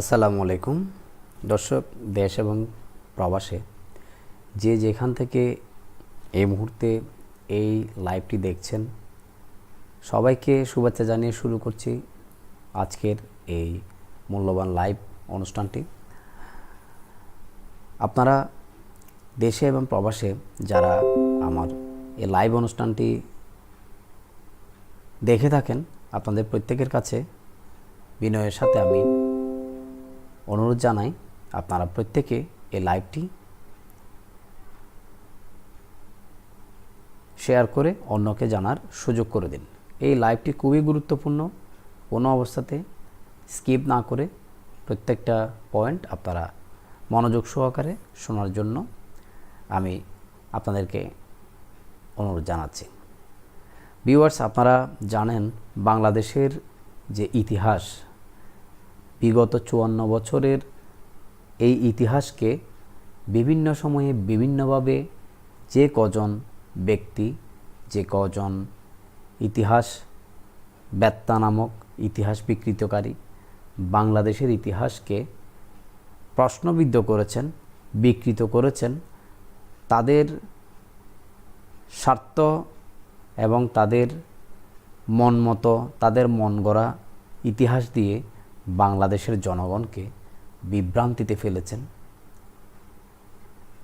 আসসালামু আলাইকুম। দর্শক, দেশ এবং প্রবাসে যে যেখান থেকে এই মুহূর্তে এই লাইভটি দেখছেন, সবাইকে শুভেচ্ছা জানিয়ে শুরু করছি আজকের এই মূল্যবান লাইভ অনুষ্ঠানটি। আপনারা দেশে এবং প্রবাসে যারা আমার এই লাইভ অনুষ্ঠানটি দেখে থাকেন, আপনাদের প্রত্যেকের কাছে বিনয়ের সাথে আমি অনুরোধ জানাই আপনারা প্রত্যেকে এই লাইভটি শেয়ার করে অন্যকে জানার সুযোগ করে দিন। এই লাইভটি খুবই গুরুত্বপূর্ণ। কোনো অবস্থাতে স্কিপ না করে প্রত্যেকটা পয়েন্ট আপনারা মনোযোগ সহকারে শোনার জন্য আমি আপনাদেরকে অনুরোধ জানাচ্ছি। ভিউয়ার্স, আপনারা জানেন বাংলাদেশের যে ইতিহাস বিগত চুয়ান্ন বছরের এই ইতিহাসকে বিভিন্ন সময়ে বিভিন্নভাবে যে কজন ব্যক্তি, যে কজন ইতিহাস ব্যত্তা নামক ইতিহাস বিকৃতকারী বাংলাদেশের ইতিহাসকে প্রশ্নবিদ্ধ করেছেন, বিকৃত করেছেন, তাদের স্বার্থ এবং তাদের মন মতো, তাদের মন গড়া ইতিহাস দিয়ে বাংলাদেশের জনগণকে বিভ্রান্তিতে ফেলেছেন।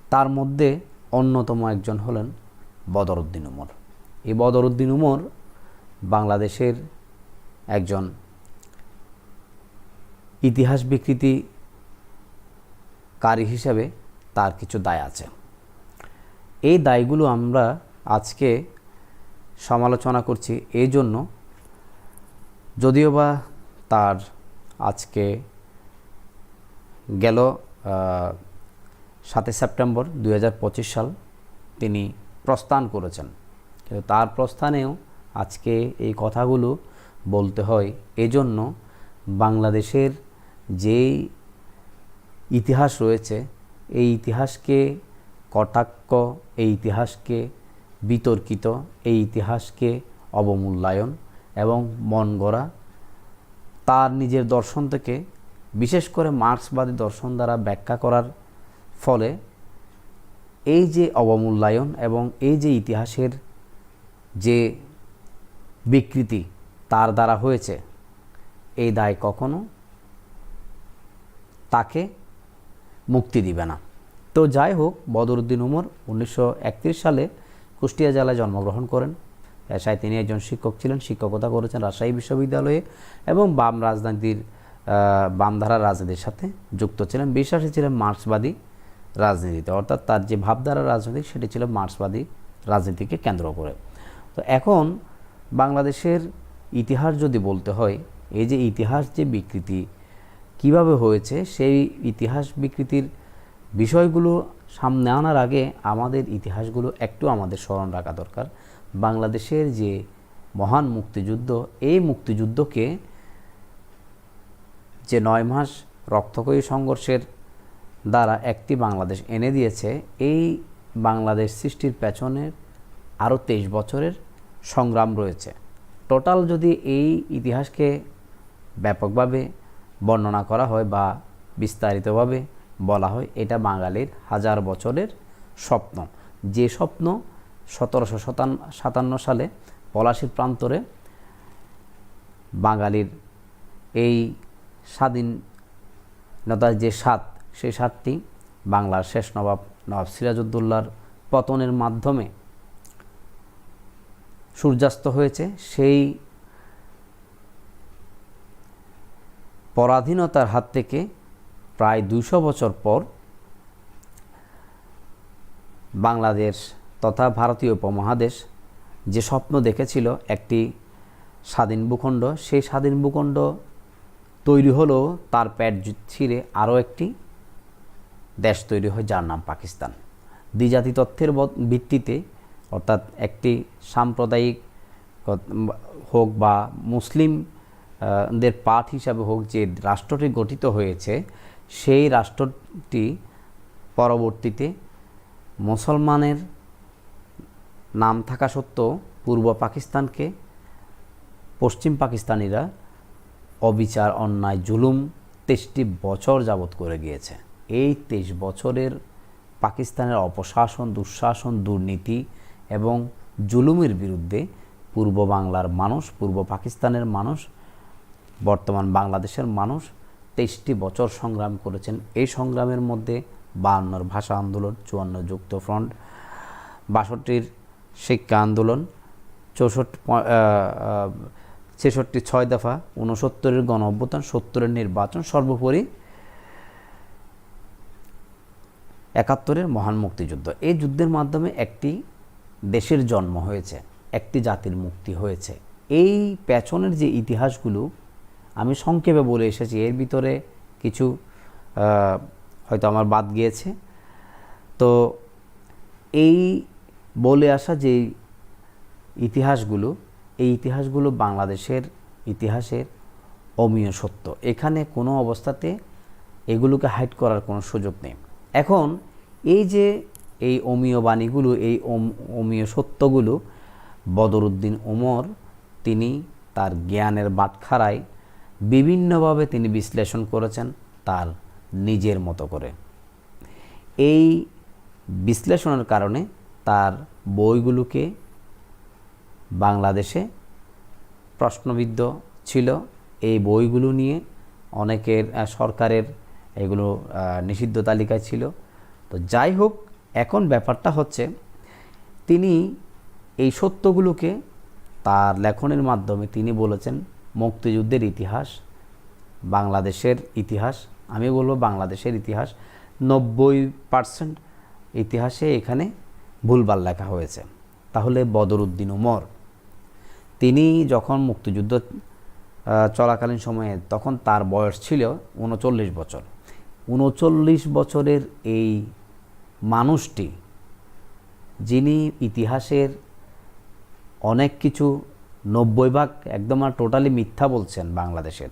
তার মধ্যে অন্যতম একজন হলেন বদরুদ্দিন উমর। এই বদরুদ্দিন উমর বাংলাদেশের একজন ইতিহাস বিকৃতি কারী হিসাবে তার কিছু দায় আছে। এই দায়গুলো আমরা আজকে সমালোচনা করছি এই জন্য যদিও বা তার আজকে গেল সাতই সেপ্টেম্বর দু হাজার পঁচিশ সাল তিনি প্রস্থান করেছেন। কিন্তু তার প্রস্থানেও আজকে এই কথাগুলো বলতে হয়। এজন্য বাংলাদেশের যেই ইতিহাস রয়েছে, এই ইতিহাসকে কটাক্ষ, এই ইতিহাসকে বিতর্কিত, এই ইতিহাসকে অবমূল্যায়ন এবং মন গড়া তার নিজের দর্শন থেকে, বিশেষ করে মার্ক্সবাদী দর্শন দ্বারা ব্যাখ্যা করার ফলে, এই যে অবমূল্যায়ন এবং এই যে ইতিহাসের যে বিকৃতি তার দ্বারা হয়েছে, এই দায় কখনো তাকে মুক্তি দিবে না। তো যাই হোক, বদরুদ্দিন উমর উনিশশো একত্রিশ সালে কুষ্টিয়া জেলায় জন্মগ্রহণ করেন। পেশায় তিনি একজন শিক্ষক ছিলেন, শিক্ষকতা করেছেন রাজশাহী বিশ্ববিদ্যালয়ে এবং বাম রাজনীতির বামধারা রাজনীতির সাথে যুক্ত ছিলেন। বিশ্বাসী ছিলেন মার্ক্সবাদী রাজনীতিতে। অর্থাৎ তার যে ভাবধারা রাজনীতি সেটি ছিল মার্ক্সবাদী রাজনীতিকে কেন্দ্র করে। তো এখন বাংলাদেশের ইতিহাস যদি বলতে হয়, এই যে ইতিহাস যে বিকৃতি কীভাবে হয়েছে, সেই ইতিহাস বিকৃতির বিষয়গুলো সামনে আনার আগে আমাদের ইতিহাসগুলো একটু আমাদের স্মরণ রাখা দরকার। বাংলাদেশের যে মহান মুক্তিযুদ্ধ, এই মুক্তিযুদ্ধকে যে নয় মাস রক্তকয়ী সংঘর্ষের দ্বারা একটি বাংলাদেশ এনে দিয়েছে, এই বাংলাদেশ সৃষ্টির পেছনের আরও তেইশ বছরের সংগ্রাম রয়েছে। টোটাল যদি এই ইতিহাসকে ব্যাপকভাবে বর্ণনা করা হয় বা বিস্তারিতভাবে বলা হয়, এটা বাঙালির হাজার বছরের স্বপ্ন। যে স্বপ্ন সতেরোশো সাতান্ন সালে পলাশির প্রান্তরে বাঙালির এই স্বাধীনতার যে স্বাদ, সেই স্বাদটি বাংলার শেষ নবাব নবাব সিরাজউদ্দৌলার পতনের মাধ্যমে সূর্যাস্ত হয়েছে। সেই পরাধীনতার হাত থেকে প্রায় দুশো বছর পর বাংলাদেশ তথা ভারতীয় উপমহাদেশ যে স্বপ্ন দেখেছিল একটি স্বাধীন ভূখণ্ড, সেই স্বাধীন ভূখণ্ড তৈরি হলো তার প্যাট ছিঁড়ে আরও একটি দেশ তৈরি হয়, যার নাম পাকিস্তান। দ্বিজাতি তথ্যের ভিত্তিতে, অর্থাৎ একটি সাম্প্রদায়িক হোক বা মুসলিম দের পাঠ হিসাবে হোক যে রাষ্ট্রটি গঠিত হয়েছে, সেই রাষ্ট্রটি পরবর্তীতে মুসলমানের নাম থাকা সত্ত্বেও পূর্ব পাকিস্তানকে পশ্চিম পাকিস্তানিরা অবিচার, অন্যায়, জুলুম তেইশটি বছর যাবৎ করে গিয়েছে। এই তেইশ বছরের পাকিস্তানের অপশাসন, দুঃশাসন, দুর্নীতি এবং জুলুমের বিরুদ্ধে পূর্ব বাংলার মানুষ, পূর্ব পাকিস্তানের মানুষ, বর্তমান বাংলাদেশের মানুষ তেইশটি বছর সংগ্রাম করেছেন। এই সংগ্রামের মধ্যে বায়ান্নর ভাষা আন্দোলন, চুয়ান্ন যুক্ত ফ্রন্ট, বাষট্টির শিক্ষা আন্দোলন, চৌষট্টি ছেষট্টি ছয় দফা উনসত্তরের গণ অভ্যুত্থান, সত্তরের নির্বাচন, সর্বোপরি একাত্তরের মহান মুক্তিযুদ্ধ। এই যুদ্ধের মাধ্যমে একটি দেশের জন্ম হয়েছে, একটি জাতির মুক্তি হয়েছে। এই পেছনের যে ইতিহাসগুলো আমি সংক্ষেপে বলে এসেছি, এর ভিতরে কিছু হয়তো আমার বাদ গিয়েছে। তো এই বলে আসা যে ইতিহাসগুলো, এই ইতিহাসগুলো বাংলাদেশের ইতিহাসের অমীয় সত্য। এখানে কোনো অবস্থাতে এগুলোকে হাইড করার কোনো সুযোগ নেই। এখন, এই যে এই অমীয় বাণীগুলো, এই অম- অমীয় সত্যগুলো, বদরুদ্দিন ওমর, তিনি তার জ্ঞানের বাটখারায় বিভিন্নভাবে তিনি বিশ্লেষণ করেছেন তার নিজের মতো করে। এই বিশ্লেষণের কারণে তার বইগুলোকে বাংলাদেশে প্রশ্নবিদ্ধ ছিল। এই বইগুলো নিয়ে অনেকের সরকারের এগুলো নিষিদ্ধ তালিকায় ছিল। তো যাই হোক, এখন ব্যাপারটা হচ্ছে তিনি এই সত্যগুলোকে তার লেখনের মাধ্যমে তিনি বলেছেন, মুক্তিযুদ্ধের ইতিহাস, বাংলাদেশের ইতিহাস, আমি বলব বাংলাদেশের ইতিহাস, নব্বই পার্সেন্ট ইতিহাসে এখানে ভুলভাল লেখা হয়েছে। তাহলে বদরুদ্দিন উমর তিনি যখন মুক্তিযুদ্ধ চলাকালীন সময়ে তখন তার বয়স ছিল উনচল্লিশ বছর। উনচল্লিশ বছরের এই মানুষটি, যিনি ইতিহাসের অনেক কিছু, নব্বই ভাগ একদম আর টোটালি মিথ্যা বলছেন বাংলাদেশের।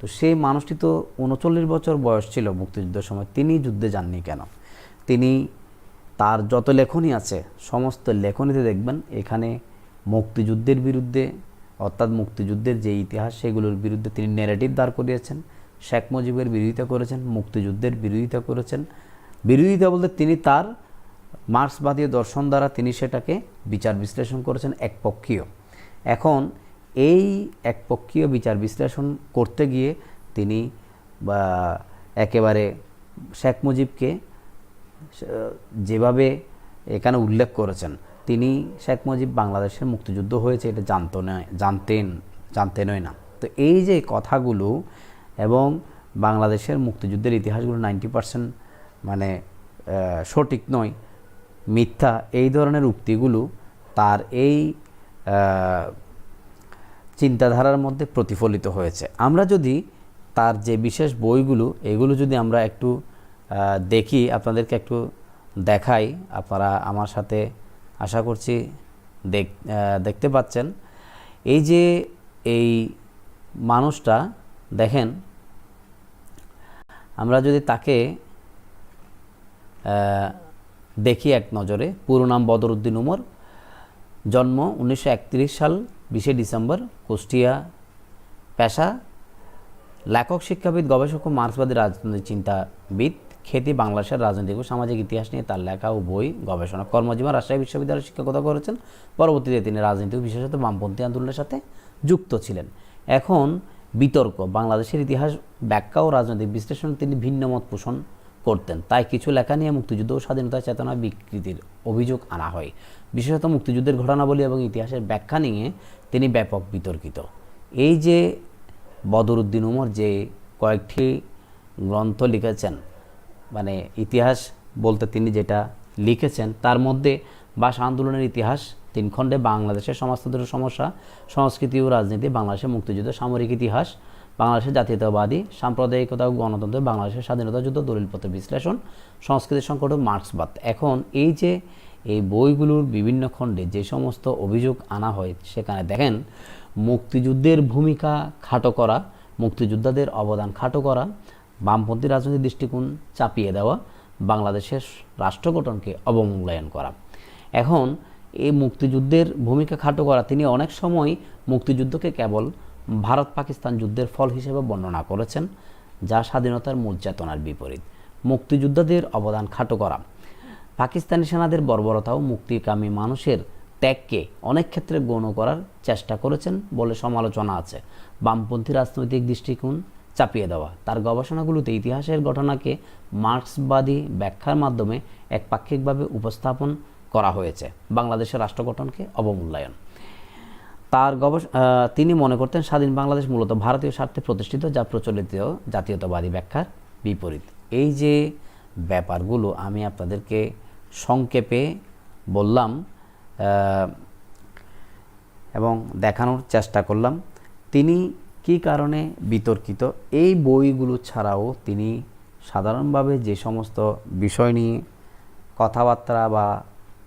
তো সেই মানুষটি তো উনচল্লিশ বছর বয়স ছিল মুক্তিযুদ্ধের সময়। তিনি যুদ্ধে যাননি কেন? তিনি তার যত লেখনী আছে, সমস্ত লেখনীতে দেখবেন এখানে মুক্তিযুদ্ধের বিরুদ্ধে, অর্থাৎ মুক্তিযুদ্ধের যে ইতিহাস, সেগুলোর বিরুদ্ধে তিনি ন্যারেটিভ দাঁড় করিয়েছেন। শেখ মুজিবের বিরোধিতা করেছেন, মুক্তিযুদ্ধের বিরোধিতা করেছেন। বিরোধিতা বলতে তিনি তার মার্ক্সবাদীয় দর্শন দ্বারা তিনি সেটাকে বিচার বিশ্লেষণ করেছেন একপক্ষীয়। এখন এই একপক্ষীয় বিচার বিশ্লেষণ করতে গিয়ে তিনি একেবারে শেখ মুজিবকে যেভাবে এখানে উল্লেখ করেছেন, তিনি শেখ মুজিব বাংলাদেশের মুক্তিযুদ্ধ হয়েছে, এটা জানতো না, জানতেন, জানতেনই না। তো এই যে কথাগুলো এবং বাংলাদেশের মুক্তিযুদ্ধের ইতিহাসগুলো নাইনটি পার্সেন্ট মানে সঠিক নয়, মিথ্যা, এই ধরনের উক্তিগুলো তার এই চিন্তাধারার মধ্যে প্রতিফলিত হয়েছে। আমরা যদি তার যে বিশেষ বইগুলো, এগুলো যদি আমরা একটু দেখি আপনাদেরকে একটু দেখাই। আপনারা আমার সাথে আশা করছি দেখ দেখতে পাচ্ছেন। এই যে এই মানুষটা, দেখেন, আমরা যদি তাকে দেখি এক নজরে, পুরো নাম বদরুদ্দিন উমর, জন্ম উনিশশো একত্রিশ সাল, বিশে ডিসেম্বর, কুষ্টিয়া, পেশা, লেখক, শিক্ষাবিদ, গবেষক ও মার্ক্সবাদী রাজনৈতিক চিন্তাবিদ। খ্যাতি বাংলাদেশের রাজনৈতিক ও সামাজিক ইতিহাস নিয়ে তার লেখা ও বই, গবেষণা, কর্মজীবন, রাজশাহী বিশ্ববিদ্যালয়ে শিক্ষকতা করেছেন। পরবর্তীতে তিনি রাজনীতি বিশেষত বামপন্থী আন্দোলনের সাথে যুক্ত ছিলেন। এখন বিতর্ক, বাংলাদেশের ইতিহাস, ব্যাখ্যা ও রাজনৈতিক বিশ্লেষণ তিনি ভিন্ন মত পোষণ করতেন। তাই কিছু লেখা নিয়ে মুক্তিযুদ্ধ ও স্বাধীনতা চেতনা বিকৃতির অভিযোগ আনা হয়। বিশেষত মুক্তিযুদ্ধের ঘটনাবলী এবং ইতিহাসের ব্যাখ্যা নিয়ে তিনি ব্যাপক বিতর্কিত। এই যে বদরুদ্দিন উমর যে কয়েকটি গ্রন্থ লিখেছেন মানে ইতিহাস বলতে তিনি যেটা লিখেছেন, তার মধ্যে ভাষা আন্দোলনের ইতিহাস তিন খণ্ডে, বাংলাদেশের সমাজতন্ত্রের সমস্যা, সংস্কৃতি ও রাজনীতি, বাংলাদেশের মুক্তিযুদ্ধ, সামরিক ইতিহাস, বাংলাদেশের জাতীয়তাবাদী, সাম্প্রদায়িকতা ও গণতন্ত্র, বাংলাদেশের স্বাধীনতা যুদ্ধ দলিলপত্র বিশ্লেষণ সংস্কৃতির সংকট ও মার্ক্সবাদ। এখন এই যে এই বইগুলোর বিভিন্ন খণ্ডে যে সমস্ত অভিযোগ আনা হয়, সেখানে দেখেন, মুক্তিযুদ্ধের ভূমিকা খাটো করা, মুক্তিযোদ্ধাদের অবদান খাটো করা বামপন্থী রাজনৈতিক দৃষ্টিকোণ চাপিয়ে দেওয়া বাংলাদেশের রাষ্ট্র গঠনকে অবমূল্যায়ন করা। এখন এই মুক্তিযুদ্ধের ভূমিকা খাটো করা, তিনি অনেক সময় মুক্তিযুদ্ধকে কেবল ভারত পাকিস্তান যুদ্ধের ফল হিসেবে বর্ণনা করেছেন, যা স্বাধীনতার মূল চেতনার বিপরীত। মুক্তিযোদ্ধাদের অবদান খাটো করা, পাকিস্তানি সেনাদের বর্বরতা ও মুক্তিকামী মানুষের ত্যাগকে অনেক ক্ষেত্রে গৌণ করার চেষ্টা করেছেন বলে সমালোচনা আছে। বামপন্থী রাজনৈতিক দৃষ্টিকোণ চাপিয়ে দেওয়া। তার গবেষণাগুলোতে ইতিহাসের ঘটনাকে মার্ক্সবাদী ব্যাখ্যার মাধ্যমে একপাক্ষিকভাবে উপস্থাপন করা হয়েছে। বাংলাদেশের রাষ্ট্র গঠনকে অবমূল্যায়ন। তার গবেষ তিনি মনে করতেন স্বাধীন বাংলাদেশ মূলত ভারতীয় স্বার্থে প্রতিষ্ঠিত, যা প্রচলিত জাতীয়তাবাদী ব্যাখ্যার বিপরীত। এই যে ব্যাপারগুলো আমি আপনাদেরকে সংক্ষেপে বললাম এবং দেখানোর চেষ্টা করলাম, তিনি কী কারণে বিতর্কিত? এই বইগুলো ছাড়াও তিনি সাধারণভাবে যে সমস্ত বিষয় নিয়ে কথাবার্তা বা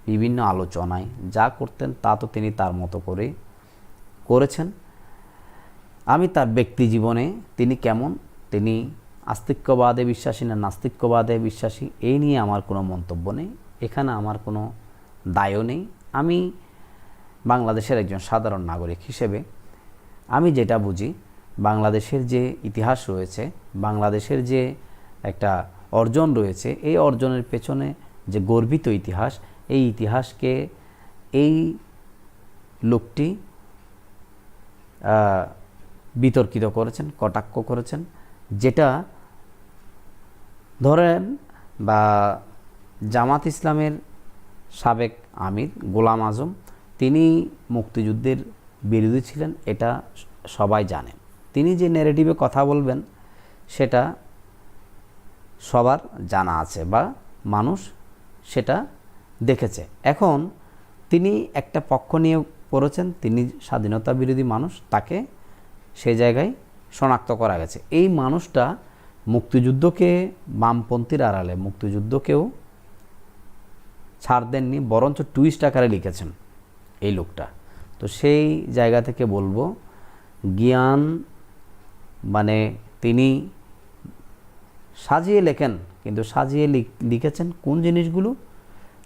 বিভিন্ন আলোচনায় যা করতেন তা তো তিনি তার মতো করে করেছেন। আমি তার ব্যক্তি জীবনে তিনি কেমন? তিনি আস্তিক্যবাদে বিশ্বাসী না নাস্তিক্যবাদে বিশ্বাসী? এই নিয়ে আমার কোনো মন্তব্য নেই। এখানে আমার কোনো দায়ও নেই। আমি বাংলাদেশের একজন সাধারণ নাগরিক হিসেবে আমি যেটা বুঝি বাংলাদেশের যে ইতিহাস রয়েছে, বাংলাদেশের যে একটা অর্জন রয়েছে, এই অর্জনের পেছনে যে গর্বিত ইতিহাস, এই ইতিহাসকে এই লোকটি বিতর্কিত করেছেন, কটাক্ষ করেছেন, যেটা ধরেন বা জামাত ইসলামের সাবেক আমির গোলাম আজম, তিনি মুক্তিযুদ্ধের বিরোধী ছিলেন, এটা সবাই জানে তিনি যে নেরেটিভে কথা বলবেন, সেটা সবার জানা আছে বা মানুষ সেটা দেখেছে। এখন তিনি একটা পক্ষ নিয়ে পড়েছেন তিনি স্বাধীনতা বিরোধী মানুষ, তাকে সে জায়গায় শনাক্ত করা গেছে। এই মানুষটা মুক্তিযুদ্ধকে বামপন্থীর আড়ালে, মুক্তিযুদ্ধকেও ছাড় দেননি, বরঞ্চ টুইস্ট আকারে লিখেছেন এই লোকটা। তো সেই জায়গা থেকে বলব, জ্ঞান মানে তিনি সাজিয়ে লেখেন, কিন্তু সাজিয়ে লিখ- লিখেছেন কোন জিনিসগুলো?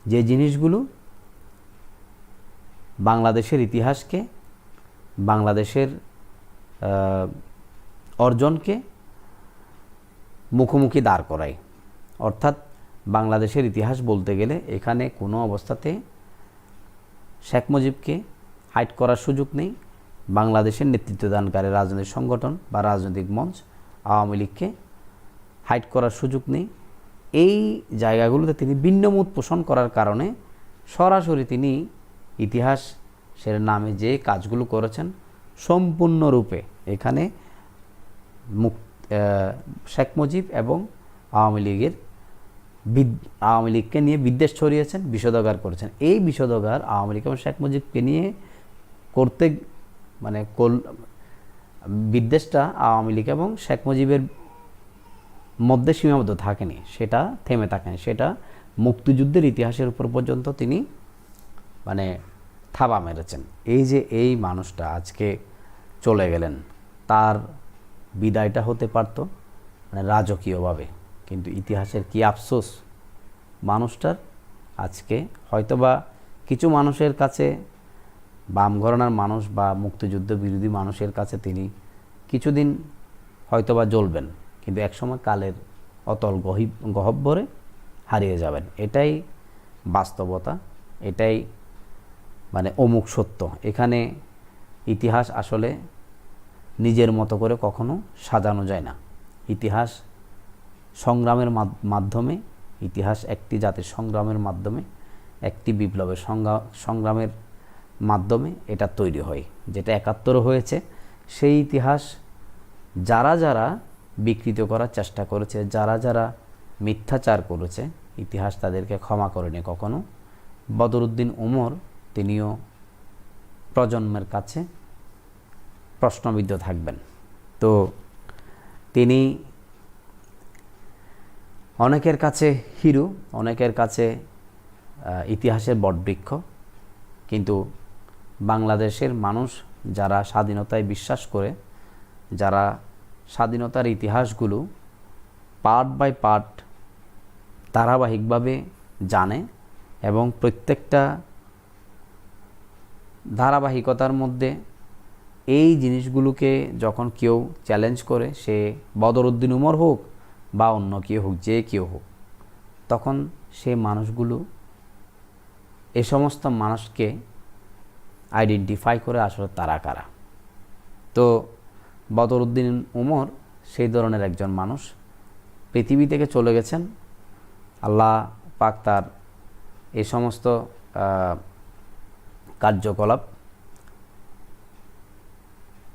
যে জিনিসগুলো বাংলাদেশের ইতিহাসকে, বাংলাদেশের অর্জনকে মুখোমুখি দাঁড় করায়। অর্থাৎ বাংলাদেশের ইতিহাস বলতে গেলে এখানে কোনো অবস্থাতে শেখ মুজিবকে হাইট করার সুযোগ নেই। বাংলাদেশের নেতৃত্বদানকারী রাজনৈতিক সংগঠন বা রাজনৈতিক মঞ্চ আওয়ামী লীগকে হাইট করার সুযোগ নেই। এই জায়গাগুলোতে তিনি ভিন্নমত পোষণ করার কারণে সরাসরি তিনি ইতিহাসের নামে যে কাজগুলো করেছেন সম্পূর্ণরূপে এখানে মুক শেখ মুজিব এবং আওয়ামী লীগের আওয়ামী লীগকে নিয়ে বিদ্বেষ ছড়িয়েছেন বিষোদগার করেছেন। এই বিষোদগার আওয়ামী লীগ এবং শেখ মুজিবকে নিয়ে করতে মানে কল, বিদ্বেষটা আওয়ামী লীগ এবং শেখ মুজিবের মধ্যে সীমাবদ্ধ থাকেনি, সেটা থেমে থাকেনি, সেটা মুক্তিযুদ্ধের ইতিহাসের উপর পর্যন্ত তিনি মানে থাবা মেরেছেন। এই যে এই মানুষটা আজকে চলে গেলেন, তার বিদায়টা হতে পারত মানে রাজকীয়ভাবে, কিন্তু ইতিহাসের কি আফসোস? মানুষটার আজকে হয়তোবা কিছু মানুষের কাছে বাম ঘরানার মানুষ বা মুক্তিযুদ্ধ বিরোধী মানুষের কাছে তিনি কিছুদিন হয়তোবা জ্বলবেন, কিন্তু একসময় কালের অতল গহি গহব্বরে হারিয়ে যাবেন। এটাই বাস্তবতা, এটাই মানে অমুক সত্য। এখানে ইতিহাস আসলে নিজের মতো করে কখনো সাজানো যায় না। ইতিহাস সংগ্রামের মাধ- মাধ্যমে, ইতিহাস একটি জাতির সংগ্রামের মাধ্যমে, একটি বিপ্লবের সংগ্রা- সংগ্রামের মাধ্যমে এটা তৈরি হয়, যেটা একাত্তর হয়েছে। সেই ইতিহাস যারা যারা বিকৃত করার চেষ্টা করেছে, যারা যারা মিথ্যাচার করেছে, ইতিহাস তাদেরকে ক্ষমা করেনি কখনো। বদরুদ্দিন উমর তিনিও প্রজন্মের কাছে প্রশ্নবিদ্ধ থাকবেন। তো তিনি অনেকের কাছে হিরো, অনেকের কাছে ইতিহাসের বটবৃক্ষ, কিন্তু বাংলাদেশের মানুষ যারা স্বাধীনতায় বিশ্বাস করে, যারা স্বাধীনতার ইতিহাসগুলো পার্ট বাই পার্ট ধারাবাহিকভাবে জানে এবং প্রত্যেকটা ধারাবাহিকতার মধ্যে এই জিনিসগুলোকে যখন কেউ চ্যালেঞ্জ করে, সে বদরুদ্দিন উমর হোক বা অন্য কেউ হোক, যে কেউ হোক, তখন সে মানুষগুলো, এ সমস্ত মানুষকে আইডেন্টিফাই করে আসলে তারা কারা। তো বদরুদ্দিন উমর সেই ধরনের একজন মানুষ পৃথিবী থেকে চলে গেছেন। আল্লাহ পাক তার এই সমস্ত কার্যকলাপ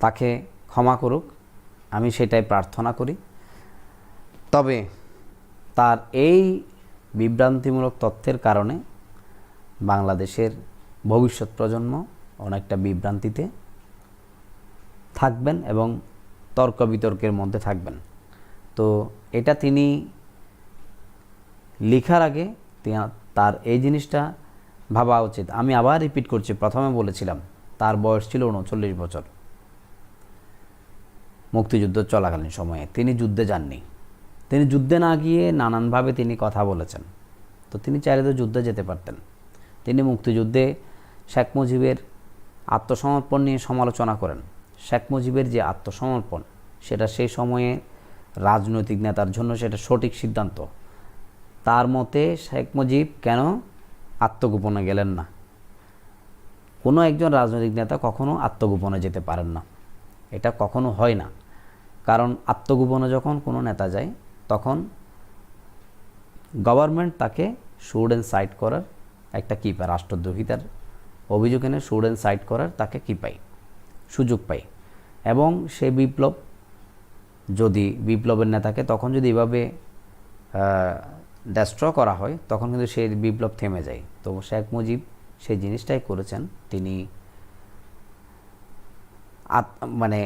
তাকে ক্ষমা করুক, আমি সেটাই প্রার্থনা করি। তবে তার এই বিভ্রান্তিমূলক তথ্যের কারণে বাংলাদেশের ভবিষ্যৎ প্রজন্ম অনেকটা বিভ্রান্তিতে থাকবেন এবং তর্ক বিতর্কের মধ্যে থাকবেন। তো এটা তিনি লেখার আগে তার এই জিনিসটা ভাবা উচিত। আমি আবার রিপিট করছি, প্রথমে বলেছিলাম, তার বয়স ছিল উনচল্লিশ বছর। মুক্তিযুদ্ধ চলাকালীন সময়ে তিনি যুদ্ধে যাননি। তিনি যুদ্ধে না গিয়ে নানানভাবে তিনি কথা বলেছেন। তো তিনি চাইলে তো যুদ্ধে যেতে পারতেন। তিনি মুক্তিযুদ্ধে শেখ মুজিবের আত্মসমর্পণ নিয়ে সমালোচনা করেন। শেখ মুজিবের যে আত্মসমর্পণ, সেটা সেই সময়ে রাজনৈতিক নেতার জন্য সেটা সঠিক সিদ্ধান্ত। তার মতে শেখ মুজিব কেন আত্মগোপনে গেলেন না? কোনো একজন রাজনৈতিক নেতা কখনো আত্মগোপনে যেতে পারেন না। এটা কখনো হয় না। কারণ আত্মগোপনে যখন কোনো নেতা যায়, তখন গভর্নমেন্ট তাকে সুড সাইড করার একটা কী রাষ্ট্রদ্রোহিতার অভিযোগ এনে অ্যান্ড সাইড করার তাকে কী পাই? সুযোগ পাই। এবং সে বিপ্লব, যদি বিপ্লবের নেতাকে তখন যদি এভাবে ডেস্ট্র করা হয়, তখন কিন্তু সেই বিপ্লব থেমে যায়। তো শেখ মুজিব সেই জিনিসটাই করেছেন। তিনি মানে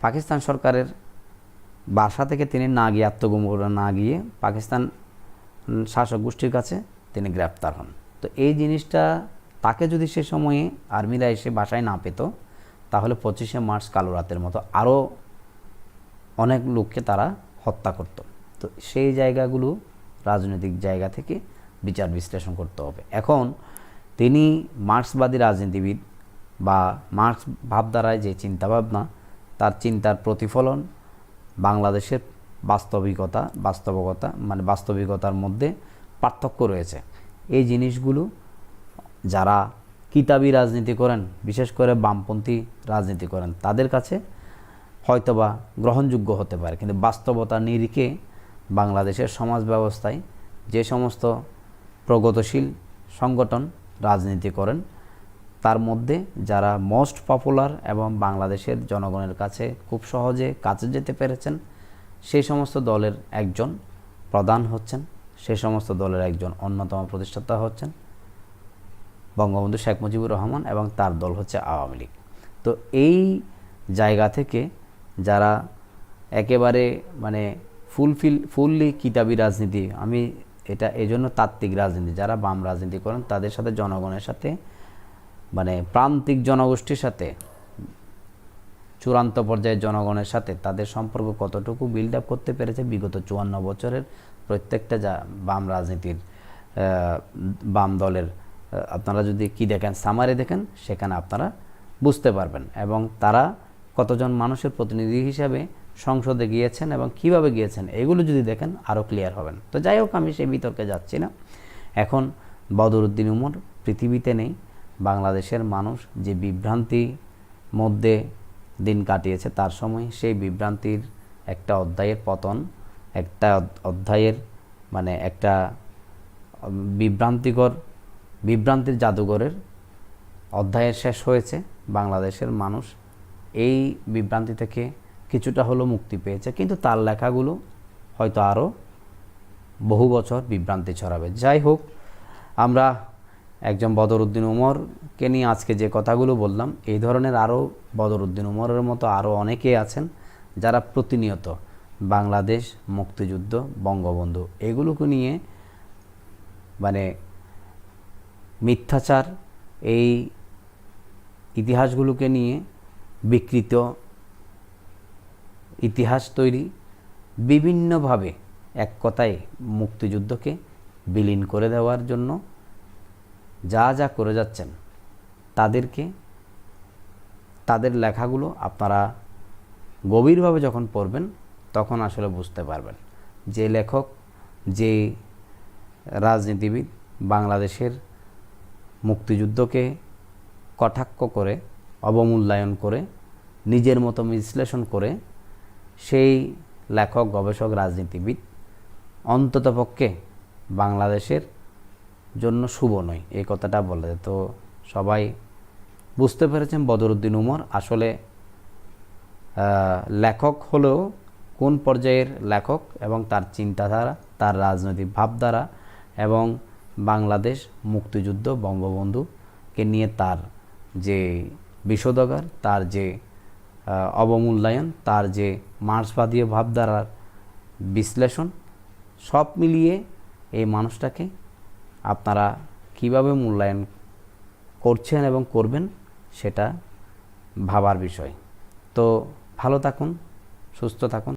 পাকিস্তান সরকারের বাসা থেকে তিনি না গিয়ে আত্মগোপনে না গিয়ে পাকিস্তান শাসক গোষ্ঠীর কাছে তিনি গ্রেপ্তার হন। তো এই জিনিসটা তাকে যদি সে সময়ে আর্মিরা এসে বাসায় না পেত, তাহলে পঁচিশে মার্চ কালো রাতের মতো আরও অনেক লোককে তারা হত্যা করত। তো সেই জায়গাগুলো রাজনৈতিক জায়গা থেকে বিচার বিশ্লেষণ করতে হবে। এখন তিনি মার্ক্সবাদী রাজনীতিবিদ বা মার্ক্স ভাবধারায় যে চিন্তাভাবনা, তার চিন্তার প্রতিফলন বাংলাদেশের বাস্তবিকতা, বাস্তবকতা মানে বাস্তবিকতার মধ্যে পার্থক্য রয়েছে। এই জিনিসগুলো যারা কিতাবি রাজনীতি করেন, বিশেষ করে বামপন্থী রাজনীতি করেন, তাদের কাছে হয়তোবা গ্রহণযোগ্য হতে পারে। কিন্তু বাস্তবতার নিরিখে বাংলাদেশের সমাজ ব্যবস্থায় যে সমস্ত প্রগতিশীল সংগঠন রাজনীতি করেন, তার মধ্যে যারা মোস্ট পপুলার এবং বাংলাদেশের জনগণের কাছে খুব সহজে কাছে যেতে পেরেছেন, সেই সমস্ত দলের একজন প্রধান হচ্ছেন সেই সমস্ত দলের একজন অন্যতম প্রতিষ্ঠাতা হচ্ছেন। বঙ্গবন্ধু শেখ মুজিবুর রহমান এবং তার দল হচ্ছে আওয়ামী লীগ। তো এই জায়গা থেকে যারা একেবারে মানে ফুলফিল, ফুললি কিতাবি রাজনীতি, আমি এটা এজন্য তাত্ত্বিক রাজনীতি, যারা বাম রাজনীতি করেন তাদের সাথে, জনগণের সাথে মানে প্রান্তিক জনগোষ্ঠীর সাথে, চূড়ান্ত পর্যায়ে জনগণের সাথে তাদের সম্পর্ক কতটুকু বিল্ড আপ করতে পেরেছে বিগত চুয়ান্ন বছরের প্রত্যেকটা যা বাম রাজনীতির বাম দলের আপনারা যদি কি দেখেন সামারে দেখেন, সেখানে আপনারা বুঝতে পারবেন। এবং তারা কতজন মানুষের প্রতিনিধি হিসাবে সংসদে গিয়েছেন এবং কীভাবে গিয়েছেন, এগুলো যদি দেখেন আরও ক্লিয়ার হবেন। তো যাই হোক, আমি সেই বিতর্কে যাচ্ছি না। এখন বদরুদ্দিন উমর পৃথিবীতে নেই, বাংলাদেশের মানুষ যে বিভ্রান্তি মধ্যে দিন কাটিয়েছে, তার সময় সেই বিভ্রান্তির একটা অধ্যায়ের পতন, একটা অধ্যায়ের মানে একটা বিভ্রান্তিকর বিভ্রান্তির জাদুঘরের অধ্যায়ের শেষ হয়েছে, বাংলাদেশের মানুষ এই বিভ্রান্তি থেকে কিছুটা হলেও মুক্তি পেয়েছে, কিন্তু তার লেখাগুলো হয়তো আরও বহু বছর বিভ্রান্তি ছড়াবে। যাই হোক, আমরা একজন বদরুদ্দিন উমরকে নিয়ে আজকে যে কথাগুলো বললাম, এই ধরনের আরও বদরুদ্দিন উমরের মতো আরও অনেকেই আছেন যারা প্রতিনিয়ত বাংলাদেশ, মুক্তিযুদ্ধ, বঙ্গবন্ধু এগুলোকে নিয়ে মানে মিথ্যাচার এই ইতিহাসগুলোকে নিয়ে বিকৃত ইতিহাস তৈরি বিভিন্নভাবে এক কথায় মুক্তিযুদ্ধকে বিলীন করে দেওয়ার জন্য যা যা করে যাচ্ছেন, তাদেরকে তাদের লেখাগুলো আপনারা গভীরভাবে যখন পড়বেন তখন আসলে বুঝতে পারবেন যে লেখক, যে রাজনীতিবিদ বাংলাদেশের মুক্তিযুদ্ধকে কটাক্ষ করে, অবমূল্যায়ন করে, নিজের মতো বিশ্লেষণ করে সেই লেখক, গবেষক, রাজনীতিবিদ অন্ততপক্ষে বাংলাদেশের জন্য শুভ নয়। এই কথাটা বলে তো সবাই বুঝতে পেরেছেন বদরুদ্দিন উমর? আসলে লেখক হলেও কোন পর্যায়ের লেখক এবং তার চিন্তাধারা, তার রাজনৈতিক ভাবধারা এবং বাংলাদেশ মুক্তিযুদ্ধ বঙ্গবন্ধুকে নিয়ে তার যে বিষোদগার তার যে অবমূল্যায়ন, তার যে মার্সবাদীয় ভাবধারার বিশ্লেষণ, সব মিলিয়ে এই মানুষটাকে আপনারা কীভাবে মূল্যায়ন করছেন এবং করবেন সেটা ভাবার বিষয়। তো ভালো থাকুন, সুস্থ থাকুন।